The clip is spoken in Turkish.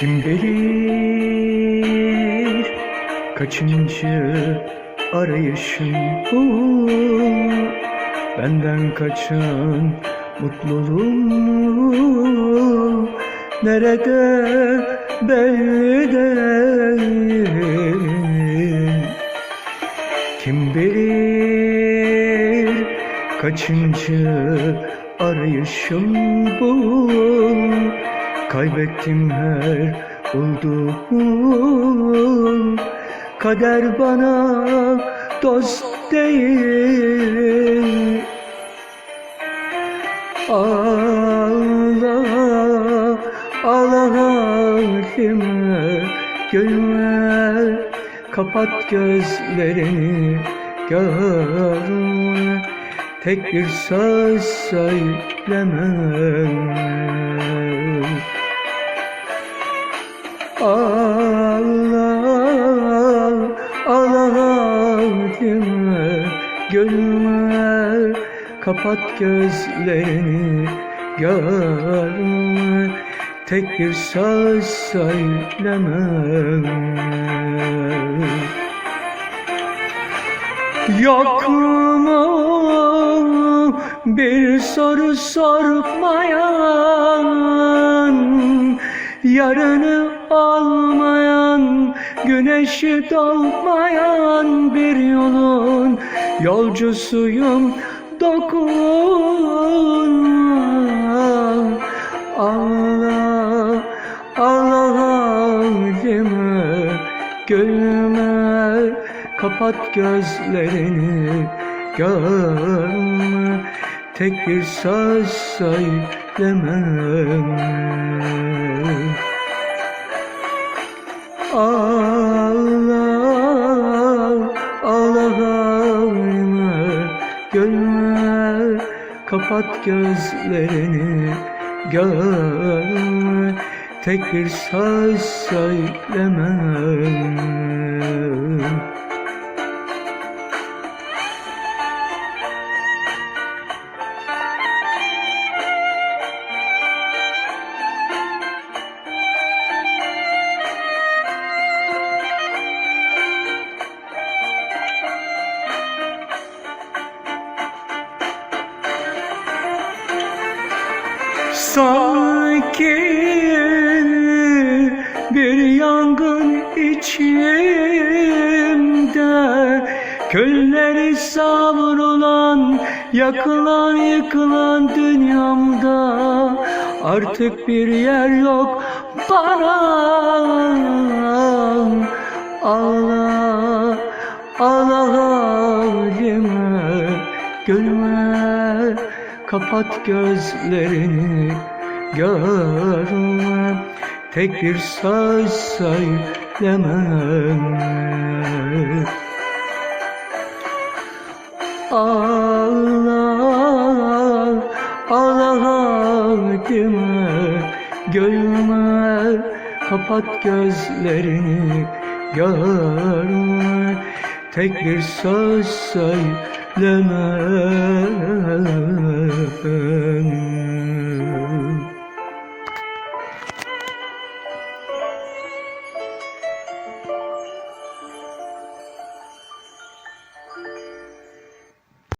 Kim bilir kaçıncı arayışım bu? Benden kaçan mutluluğum Nerede? Belli değil. Kim bilir kaçıncı arayışım bu Kaybettim her bulduğum Kader bana dost değil. Allah Allah halime gülme. Kapat gözlerini görme Tek bir söz söylemem gülme Kapat gözlerini görme Tek bir söz söylemem. Yok bir soru sormayan Yarını olmayan Güneşi doğmayan bir yolun Yolcusuyum dokunma Allah Allah halime gülme Kapat gözlerini. Görme Tek bir söz söylemem Allah gülme Kapat gözlerini görme Tek bir söz söylemem Sanki bir yangın içimde Külleri savrulan, yakılan yıkılan dünyamda. Artık bir yer yok bana. Allah, Allah halime gülme Kapat gözlerini görme. Tek bir söz söylemem. Allah Allah halime gülme Kapat gözlerini görme. Tek bir söz bekleme